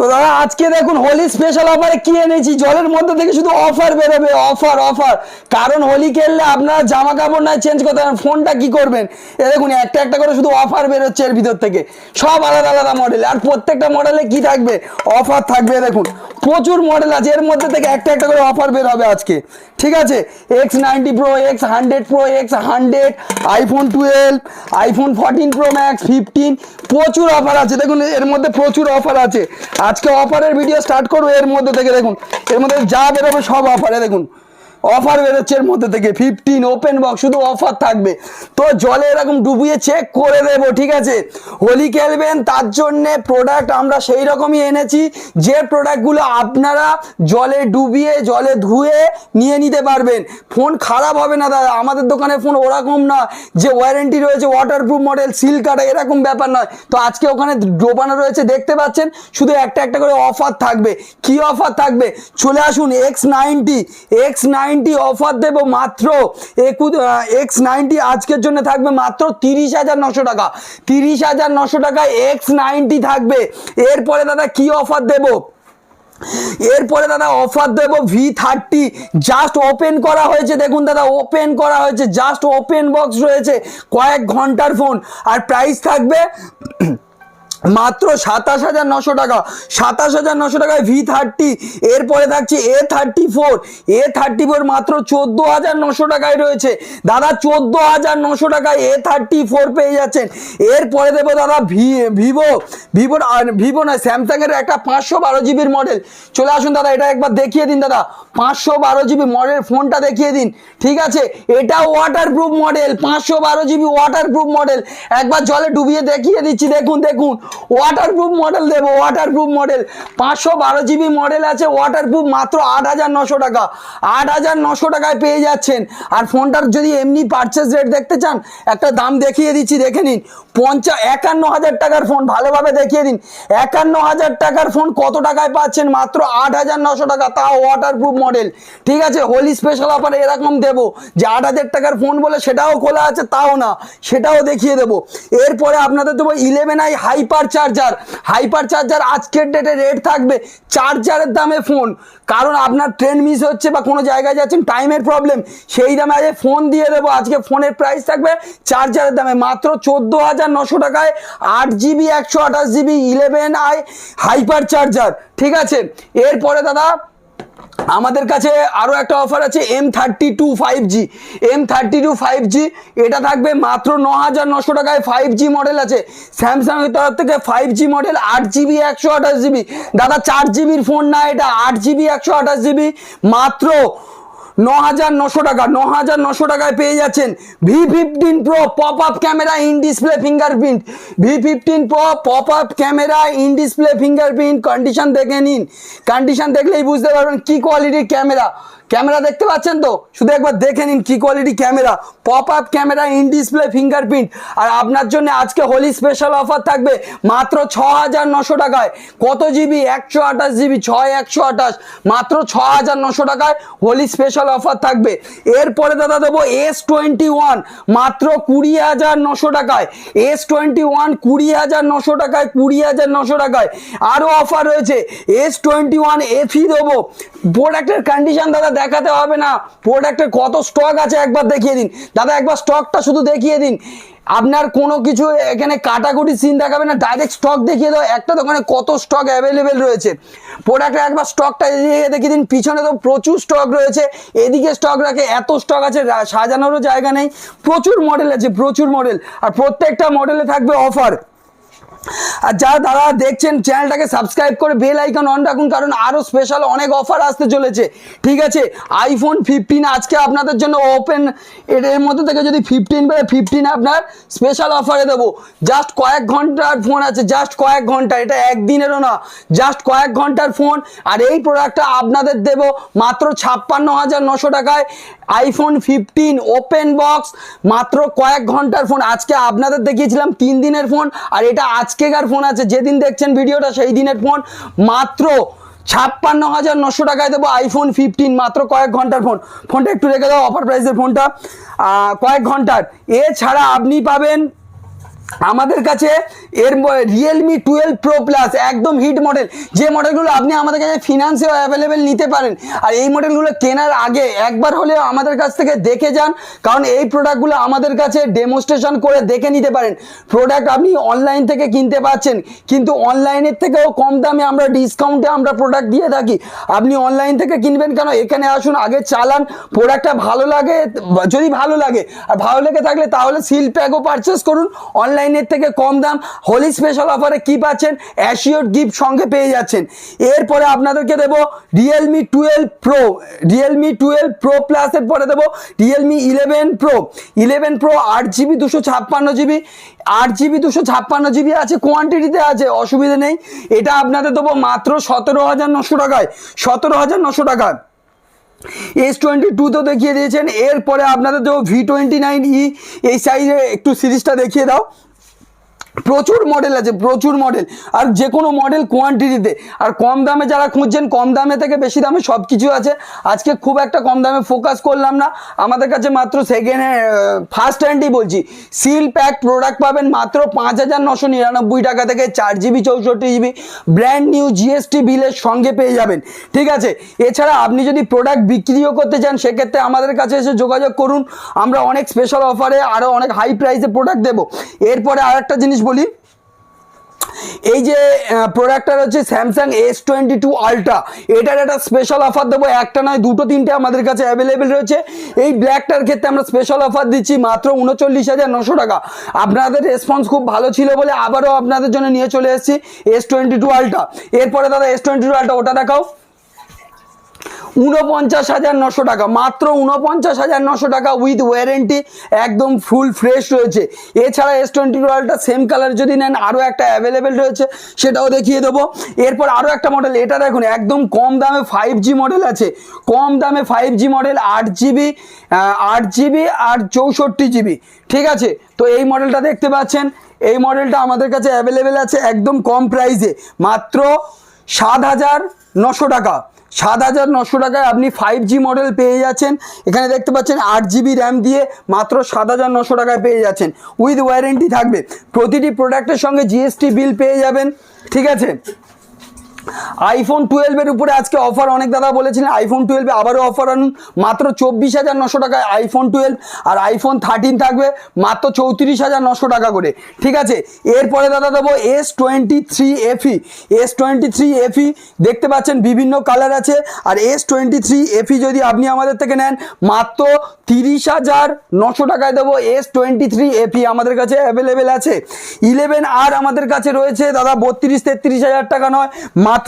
তো দাদা, আজকে দেখুন হোলি স্পেশাল অফারে কি এনেছি? জলের মধ্যে থেকে শুধু অফার বেরোবে অফার অফার কারণ হোলি খেললে আপনারা জামা কাপড় না চেঞ্জ করতে পারেন ফোনটা কি করবেন? এ দেখুন, একটা একটা করে শুধু অফার বেরোচ্ছে এর ভিতর থেকে। সব আলাদা আলাদা মডেল আর প্রত্যেকটা মডেলে কি থাকবে? অফার থাকবে, দেখুন। প্রচুর মডেল আছে। এর মধ্যে থেকে একটা একটা করে অফার বের হবে আজকে। ঠিক আছে? X ninety pro X hundred pro X hundred iPhone twelve iPhone fourteen pro max fifteen প্রচুর অফার আছে। দেখুন, এর মধ্যে প্রচুর অফার আছে। আজকে অফারের ভিডিও স্টার্ট করব, এর মধ্যে থেকে দেখুন, এর মধ্যে যা বেরোবে সব অফারে দেখুন। অফার বেরোচ্ছে এর মধ্যে থেকে। ফিফটিন ওপেন বক্স শুধু অফার থাকবে। তো জলে এরকম ডুবিয়ে চেক করে দেবো, ঠিক আছে? হোলি খেলবেন, তার জন্যে প্রোডাক্ট আমরা সেই রকমই এনেছি, যে প্রোডাক্টগুলো আপনারা জলে ডুবিয়ে, জলে ধুয়ে নিয়ে নিতে পারবেন। ফোন খারাপ হবে না দাদা, আমাদের দোকানে ফোন ওরকম না, যে ওয়ারেন্টি রয়েছে ওয়াটারপ্রুফ মডেল সিল কাটা এরকম ব্যাপার নয়। তো আজকে ওখানে ডোবানো রয়েছে, দেখতে পাচ্ছেন? শুধু একটা একটা করে অফার থাকবে। কি অফার থাকবে? চলে আসুন X ninety X ninety offer দেবো মাত্র একু এক্স নাইনটি আজকের জন্য থাকবে মাত্র তিরিশ হাজার নশো টাকা। তিরিশ হাজার নশো টাকায় এক্স নাইনটি থাকবে। এরপরে দাদা কি অফার দেবো? এরপরে দাদা অফার দেবো ভি থার্টি জাস্ট ওপেন করা হয়েছে, দেখুন দাদা ওপেন করা হয়েছে জাস্ট ওপেন বক্স রয়েছে কয়েক ঘণ্টার ফোন আর প্রাইস থাকবে মাত্র সাতাশ হাজার নশো টাকা। সাতাশ হাজার নশো টাকায় ভি থার্টি এরপরে থাকছে A thirty four A thirty four মাত্র চোদ্দ হাজার নশো টাকায় রয়েছে। দাদা, চোদ্দ হাজার নশো টাকায় এ থার্টি ফোর পেয়ে যাচ্ছেন। এরপরে দেবো দাদা, ভি, ভিভো ভিভো ভিভো নয়, স্যামসাংয়ের একটা পাঁচশো বারো জিবির মডেল। চলে আসুন দাদা, এটা একবার দেখিয়ে দিন দাদা। পাঁচশো বারো জিবি মডেল ফোনটা দেখিয়ে দিন। ঠিক আছে? এটা ওয়াটারপ্রুফ মডেল পাঁচশো বারো জিবি ওয়াটারপ্রুফ মডেল একবার জলে ডুবিয়ে দেখিয়ে দিচ্ছি। দেখুন দেখুন। ওয়াটারপ্রুফ মডেল দেবো ওয়াটারপ্রুফ মডেল পাঁচশো বারো জিবি মডেল আছে ওয়াটারপ্রুফ মাত্র আট হাজার নশো টাকা। আট হাজার নশো টাকায় পেয়ে যাচ্ছেন। আর ফোনটার যদি এমনি পারচেস রেট দেখতে চান, একটা দাম দেখিয়ে দিচ্ছি, দেখে নিন। পঞ্চা, একান্ন হাজার টাকার ফোন ভালোভাবে দেখিয়ে দিন। একান্ন হাজার টাকার ফোন কত টাকায় পাচ্ছেন? মাত্র আট হাজার নশো টাকা, তাও ওয়াটারপ্রুফ মডেল ঠিক আছে হোলি স্পেশাল অফার এরকম দেবো। যে আট হাজার টাকার ফোন বলে সেটাও খোলা আছে, তাও না, সেটাও দেখিয়ে দেবো। এরপরে আপনাদের দেবো eleven i hyper charger hyper charger আজকের ডেটে রেট থাকবে চার্জারের দামে ফোন কারণ আপনার ট্রেন মিস হচ্ছে বা কোনো জায়গায় যাচ্ছেন টাইমের প্রবলেম সেই দামে আজকে ফোন দিয়ে দেবো। আজকে ফোনের প্রাইস থাকবে চার্জারের দামে। মাত্র চোদ্দ হাজার নশো টাকায় আট জিবি একশো আঠাশ GB eleven i hyper charger ঠিক আছে? এরপরে দাদা আমাদের কাছে আরও একটা অফার আছে M thirty two five G M thirty two five G এটা থাকবে মাত্র ন হাজার নশো টাকায় ফাইভ জি মডেল আছে। স্যামসাংয়ের তরফ থেকে ফাইভ জি মডেল আট জিবি একশো আঠাশ জিবি দাদা, চার জিবির ফোন না, এটা আট জিবি একশো আঠাশ জিবি মাত্র ন হাজার নশো টাকা ন হাজার নশো টাকায় পেয়ে যাচ্ছেন V fifteen pro pop up camera in display fingerprint V fifteen pro pop up camera in display fingerprint condition দেখে নিন। কন্ডিশন দেখলেই বুঝতে পারবেন কি কোয়ালিটির ক্যামেরা ক্যামেরা দেখতে পাচ্ছেন তো? শুধু একবার দেখে নিন কি quality camera. Pop up camera in display fingerprint আর আপনার জন্য আজকে হোলি স্পেশাল অফার থাকবে মাত্র ছ হাজার নশো টাকায়। কত জিবি একশো আঠাশ জিবি ছয় একশো আঠাশ। মাত্র ছ হাজার নশো টাকায় হোলি স্পেশাল অফার থাকবে। এরপরে দাদা দেবো এস টোয়েন্টি ওয়ান মাত্র কুড়ি হাজার নশো টাকায়। এস টোয়েন্টি ওয়ান কুড়ি হাজার নশো টাকায়, কুড়ি হাজার নশো টাকায়। আরও অফার রয়েছে। এস টোয়েন্টি ওয়ান এফি দেবো। প্রোডাক্টের কন্ডিশন দাদা দেখাতে হবে না। প্রোডাক্টের কত স্টক আছে একবার দেখিয়ে দিন। দাদা, একবার স্টকটা শুধু দেখিয়ে দিন। আপনার কোনো কিছু এখানে কাটাকুটি সিন দেখাবে না ডাইরেক্ট স্টক দেখিয়ে দাও। একটা দোকানে কত স্টক অ্যাভেলেবেল রয়েছে। প্রোডাক্টের একবার স্টকটা এদিকে দেখিয়ে দিন। পিছনে তো প্রচুর স্টক রয়েছে। এদিকে স্টক রাখে, এত স্টক আছে সাজানোরও জায়গা নেই। প্রচুর মডেল আছে, প্রচুর মডেল আর প্রত্যেকটা মডেলে থাকবে অফার আর যারা দাদা দেখছেন, চ্যানেলটাকে সাবস্ক্রাইব করে বেল আইকন অন রাখুন, কারণ আরও স্পেশাল অনেক অফার আসতে চলেছে। ঠিক আছে? আইফোন ফিফটিন আজকে আপনাদের জন্য ওপেন এর মধ্যে থেকে যদি ফিফটিন বেড়ে ফিফটিন আপনার স্পেশাল অফারে দেবো। জাস্ট কয়েক ঘণ্টার ফোন আছে জাস্ট কয়েক ঘণ্টা, এটা একদিনেরও না। জাস্ট কয়েক ঘণ্টার ফোন আর এই প্রোডাক্টটা আপনাদের দেবো মাত্র ছাপ্পান্ন হাজার নশো টাকায়। আইফোন ফিফটিন ওপেন বক্স মাত্র কয়েক ঘণ্টার ফোন আজকে আপনাদের দেখিয়েছিলাম তিন দিনের ফোন আর এটা আজকেকার ফোন আছে। যেদিন দেখছেন ভিডিওটা সেই দিনের ফোন মাত্র ছাপ্পান্ন হাজার নশো টাকায় দেবো আইফোন ফিফটিন মাত্র কয়েক ঘণ্টার ফোন ফোনটা একটু রেখে দেবো অফার প্রাইসের ফোনটা কয়েক ঘণ্টার। এছাড়া আপনি পাবেন আমাদের কাছে এর রিয়েলমি টুয়েলভ প্রো প্লাস একদম হিট মডেল যে মডেলগুলো আপনি আমাদের কাছে ফিনান্সেও অ্যাভেলেবেল নিতে পারেন। আর এই মডেলগুলো কেনার আগে একবার হলেও আমাদের কাছ থেকে দেখে যান, কারণ এই প্রোডাক্টগুলো আমাদের কাছে ডেমনস্ট্রেশন করে দেখে নিতে পারেন। প্রোডাক্ট আপনি অনলাইন থেকে কিনতে পাচ্ছেন, কিন্তু অনলাইনের থেকেও কম দামে আমরা ডিসকাউন্টে আমরা প্রোডাক্ট দিয়ে থাকি। আপনি অনলাইন থেকে কিনবেন কেন? এখানে আসুন, আগে চালান প্রোডাক্টটা ভালো লাগে, যদি ভালো লাগে, আর ভালো লেগে থাকলে তাহলে সিল প্যাকও পারচেস করুন অনলাইনের থেকে কম দাম, হোলি স্পেশাল অফারে কি পাচ্ছেন? অ্যাসিওর গিফট সঙ্গে পেয়ে যাচ্ছেন। এরপরে আপনাদেরকে দেবো Realme twelve pro Realme twelve pro প্লাসের পরে দেবো Realme eleven pro eleven pro আট জিবি দুশো ছাপ্পান্ন জিবি আট জিবি দুশো ছাপ্পান্ন জিবি আছে কোয়ান্টিটিতে আছে, অসুবিধা নেই। এটা আপনাদের দেবো মাত্র সতেরো হাজার নশো টাকায়, সতেরো হাজার নশো টাকায়। এস টোয়েন্টি টু তো দেখিয়ে দিয়েছেন, এরপরে আপনাদের তো ভি টোয়েন্টি নাইন ই এই সাইজে একটু সিরিজটা দেখিয়ে দাও। প্রচুর মডেল আছে, প্রচুর মডেল আর যে কোনো মডেল কোয়ান্টিটিতে আর কম দামে যারা খুঁজছেন, কম দামে থেকে বেশি দামে সব কিছু আছে। আজকে খুব একটা কম দামে ফোকাস করলাম না। আমাদের কাছে মাত্র সেকেন্ড ফার্স্ট হ্যান্ডই বলছি। সিল প্যাক প্রোডাক্ট পাবেন মাত্র পাঁচ হাজার নশো নিরানব্বই টাকা থেকে চার জিবি চৌষট্টি জিবি ব্র্যান্ড নিউ জিএসটি বিলের সঙ্গে পেয়ে যাবেন। ঠিক আছে? এছাড়া আপনি যদি প্রোডাক্ট বিক্রিও করতে চান, সেক্ষেত্রে আমাদের কাছে এসে যোগাযোগ করুন। আমরা অনেক স্পেশাল অফারে আরও অনেক হাই প্রাইসে প্রোডাক্ট দেবো। এরপরে আর একটা জিনিস বলি। এই যে প্রোডাক্টটা হচ্ছে Samsung S twenty two ultra এটার একটা স্পেশাল অফার দেবো, একটা নয়, দুটো, তিনটে আমাদের কাছে অ্যাভেলেবেল রয়েছে। এই ব্ল্যাকটার ক্ষেত্রে আমরা স্পেশাল অফার দিচ্ছি মাত্র উনচল্লিশ হাজার নশো টাকা। আপনাদের রেসপন্স খুব ভালো ছিল বলে আবারও আপনাদের জন্য নিয়ে চলে এসেছি এস টোয়েন্টি টু আলট্রা এরপরে দাদা এস টোয়েন্টি টু আলট্রা ওটা দেখাও। উনপঞ্চাশ হাজার নশো টাকা, মাত্র উনপঞ্চাশ হাজার নশো টাকা উইথ ওয়ারেন্টি একদম ফুল ফ্রেশ রয়েছে। এছাড়া এস টোয়েন্টি টুয়েলভটা সেম কালার যদি নেন, আরও একটা অ্যাভেলেবেল রয়েছে, সেটাও দেখিয়ে দেবো। এরপর আরও একটা মডেল এটা দেখুন, একদম কম দামে ফাইভ জি মডেল আছে। কম দামে ফাইভ জি মডেল আট জিবি আট জিবি আর চৌষট্টি জিবি ঠিক আছে? তো এই মডেলটা দেখতে পাচ্ছেন। এই মডেলটা আমাদের কাছে অ্যাভেলেবেল আছে, একদম কম প্রাইসে মাত্র সাত হাজার নশো টাকা। সাত হাজার নশো টাকায় আপনি ফাইভ জি মডেল পেয়ে যাচ্ছেন। এখানে দেখতে পাচ্ছেন আট জিবি র্যাম দিয়ে মাত্র সাত হাজার নশো টাকায় পেয়ে যাচ্ছেন। উইথ ওয়ারেন্টি থাকবে। প্রতিটি প্রোডাক্টের সঙ্গে জিএসটি বিল পেয়ে যাবেন। ঠিক আছে? আইফোন টুয়েলভের উপরে আজকে অফার অনেক দাদা বলেছিলেন আইফোন টুয়েলভে আবারও অফার আনুন। মাত্র চব্বিশ হাজার নশো টাকায় আইফোন টুয়েলভ আর আইফোন থার্টিন থাকবে মাত্র চৌত্রিশ হাজার নশো টাকা করে। ঠিক আছে? এরপরে দাদা দেবো S twenty three F E S twenty three F E দেখতে পাচ্ছেন বিভিন্ন কালার আছে। আর S twenty three F E যদি আপনি আমাদের থেকে নেন, মাত্র তিরিশ হাজার নশো টাকায় দেবো এস টোয়েন্টি থ্রি এফি আমাদের কাছে অ্যাভেলেবেল আছে। ইলেভেন আর আমাদের কাছে রয়েছে, দাদা, বত্রিশ তেত্রিশ হাজার টাকা নয়, মাত্র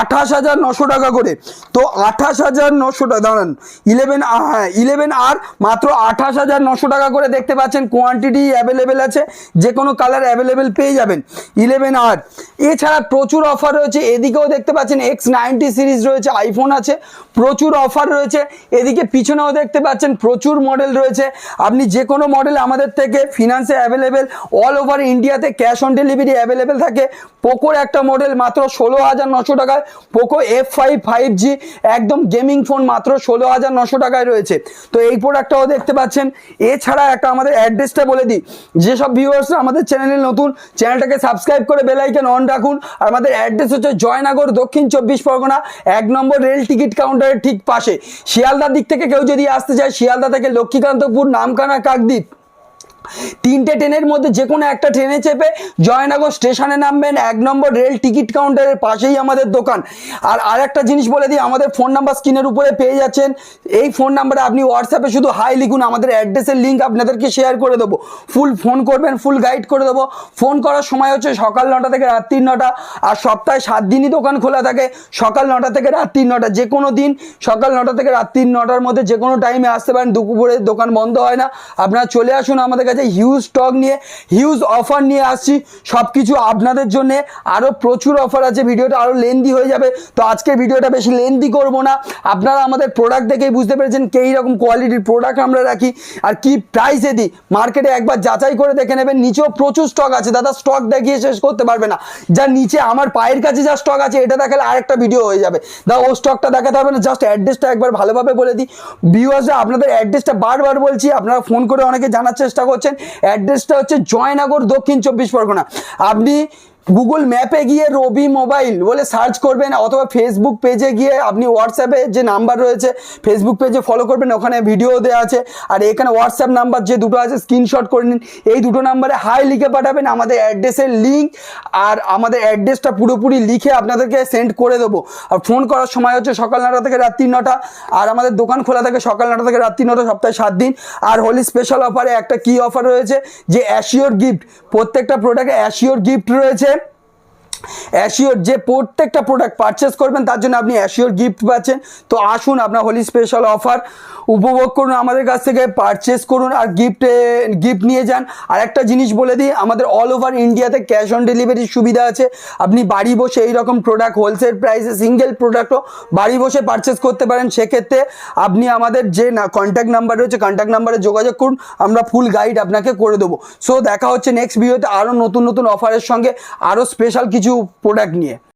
আঠাশ হাজার নশো টাকা করে। তো আঠাশ হাজার নশো টাকা, দাঁড়ান ইলেভেন হ্যাঁ ইলেভেন আর মাত্র আঠাশ হাজার নশো টাকা করে দেখতে পাচ্ছেন কোয়ান্টিটি অ্যাভেলেবেল আছে, যে কোনো কালার অ্যাভেলেবেল পেয়ে যাবেন। ইলেভেন আর, এছাড়া প্রচুর অফার রয়েছে, এদিকেও দেখতে পাচ্ছেন এক্স নাইনটি সিরিজ রয়েছে আইফোন আছে, প্রচুর অফার রয়েছে, এদিকে পিছনেও দেখতে পাচ্ছেন প্রচুর মডেল রয়েছে। আপনি যে কোনো মডেল আমাদের থেকে ফিনান্সে অ্যাভেলেবেল অল ওভার ইন্ডিয়াতে ক্যাশ অন ডেলিভারি অ্যাভেলেবেল থাকে। পোকোর একটা মডেল মাত্র ষোলো হাজার নশো টাকায় Poco F five five G একদম গেমিং ফোন মাত্র ষোলো হাজার নশো টাকায় রয়েছে। তো এই প্রোডাক্টটাও দেখতে পাচ্ছেন। এছাড়া একটা আমাদের অ্যাড্রেসটা বলে দিই। যেসব ভিউয়ার্সরা আমাদের চ্যানেলে নতুন চ্যানেলটাকে সাবস্ক্রাইব করে বেলাইকেন অন রাখুন। আর আমাদের অ্যাড্রেস হচ্ছে জয়নগর, দক্ষিণ চব্বিশ পরগনা, এক নম্বর রেল টিকিট কাউন্টারের ঠিক পাশে। শিয়ালদার দিক থেকে কেউ যদি আসতে চায়, শিয়ালদা থেকে লক্ষ্মীকান্তপুর, নামখানা, কাকদ্বীপ। তিনটে ট্রেনের মধ্যে যে কোনো একটা ট্রেনে চেপে জয়নগর স্টেশনে নামবেন, এক নম্বর রেল টিকিট কাউন্টারের পাশেই আমাদের দোকান। আর আরেকটা জিনিস বলে দিই, আমাদের ফোন নাম্বার স্ক্রিনের উপরে পেয়ে যাচ্ছেন। এই ফোন নাম্বারে আপনি হোয়াটসঅ্যাপে শুধু হাই লিখুন, আমাদের অ্যাড্রেসের লিঙ্ক আপনাদেরকে শেয়ার করে দেবো। ফুল ফোন করবেন, ফুল গাইড করে দেবো। ফোন করার সময় হচ্ছে সকাল নটা থেকে রাত্রি নটা, আর সপ্তাহে সাত দিনই দোকান খোলা থাকে, সকাল নটা থেকে রাত্রি নটা। যে কোনো দিন সকাল নটা থেকে রাত্রি নটার মধ্যে যে কোনো টাইমে আসতে পারেন, দুপুরে দোকান বন্ধ হয় না। আপনারা চলে আসুন আমাদের কাছে হিউজ স্টক নিয়ে হিউজ অফার নিয়ে আসছি। সব কিছু আপনাদের জন্য। আরও প্রচুর অফার আছে। ভিডিওটা আরও লেন্দি হয়ে যাবে। তো আজকের ভিডিওটা বেশি লেন্দি করব না। আপনারা আমাদের প্রোডাক্ট দেখেই বুঝতে পেরেছেন কে রকম কোয়ালিটির প্রোডাক্ট আমরা রাখি আর কি প্রাইসে দিই। মার্কেটে একবার যাচাই করে দেখে নেবেন। নিচেও প্রচুর স্টক আছে। দাদা স্টক দেখিয়ে শেষ করতে পারবে না। যার নিচে আমার পায়ের কাছে যা স্টক আছে, এটা দেখালে আরেকটা ভিডিও হয়ে যাবে। দাদা, ও স্টকটা দেখাতে হবে না। জাস্ট অ্যাড্রেসটা একবার ভালোভাবে বলে দিই। ভিউয়ার্সরা আপনাদের অ্যাড্রেসটা বারবার বলছি। আপনারা ফোন করে অনেকে জানার চেষ্টা করছেন। করছেন। অ্যাড্রেসটা হচ্ছে জয়নগর দক্ষিণ চব্বিশ পরগনা। আপনি গুগল ম্যাপে গিয়ে রবি মোবাইল বলে সার্চ করবেন, অথবা ফেসবুক পেজে গিয়ে আপনি হোয়াটসঅ্যাপে যে নাম্বার রয়েছে ফেসবুক পেজে ফলো করবেন, ওখানে ভিডিও দেওয়া আছে। আর এখানে হোয়াটসঅ্যাপ নাম্বার যে দুটো আছে স্ক্রিনশট করে নিন। এই দুটো নাম্বারে হাই লিখে পাঠাবেন, আমাদের অ্যাড্রেসের লিঙ্ক আর আমাদের অ্যাড্রেসটা পুরোপুরি লিখে আপনাদেরকে সেন্ড করে দেবো। আর ফোন করার সময় হচ্ছে সকাল নটা থেকে রাত্রি নটা, আর আমাদের দোকান খোলা থাকে সকাল নটা থেকে রাত্রি নটা, সপ্তাহে সাত দিন। আর হোলি স্পেশাল অফারে একটা কি অফার রয়েছে, যে অ্যাশিওর গিফট প্রত্যেকটা প্রোডাক্টে অ্যাশিওর গিফট রয়েছে। অ্যাশিওর যে প্রত্যেকটা প্রোডাক্ট পারচেস করবেন, তার জন্য আপনি অ্যাশিওর গিফট পাচ্ছেন। তো আসুন, আপনার হোলি স্পেশাল অফার উপভোগ করুন আমাদের কাছ থেকে পারচেস করুন আর গিফটে গিফট নিয়ে যান। আর একটা জিনিস বলে দিই, আমাদের অল ওভার ইন্ডিয়াতে ক্যাশ অন ডেলিভারির সুবিধা আছে। আপনি বাড়ি বসে এই রকম প্রোডাক্ট হোলসেল প্রাইসে সিঙ্গেল প্রোডাক্টও বাড়ি বসে পারচেস করতে পারেন। সেক্ষেত্রে আপনি আমাদের যে না কন্ট্যাক্ট নাম্বার রয়েছে কন্ট্যাক্ট নাম্বারে যোগাযোগ করুন। আমরা ফুল গাইড আপনাকে করে দেবো। সো দেখা হচ্ছে নেক্সট ভিডিওতে আরও নতুন নতুন অফারের সঙ্গে। আরও স্পেশাল কিছু প্রোডাক্ট নিয়ে।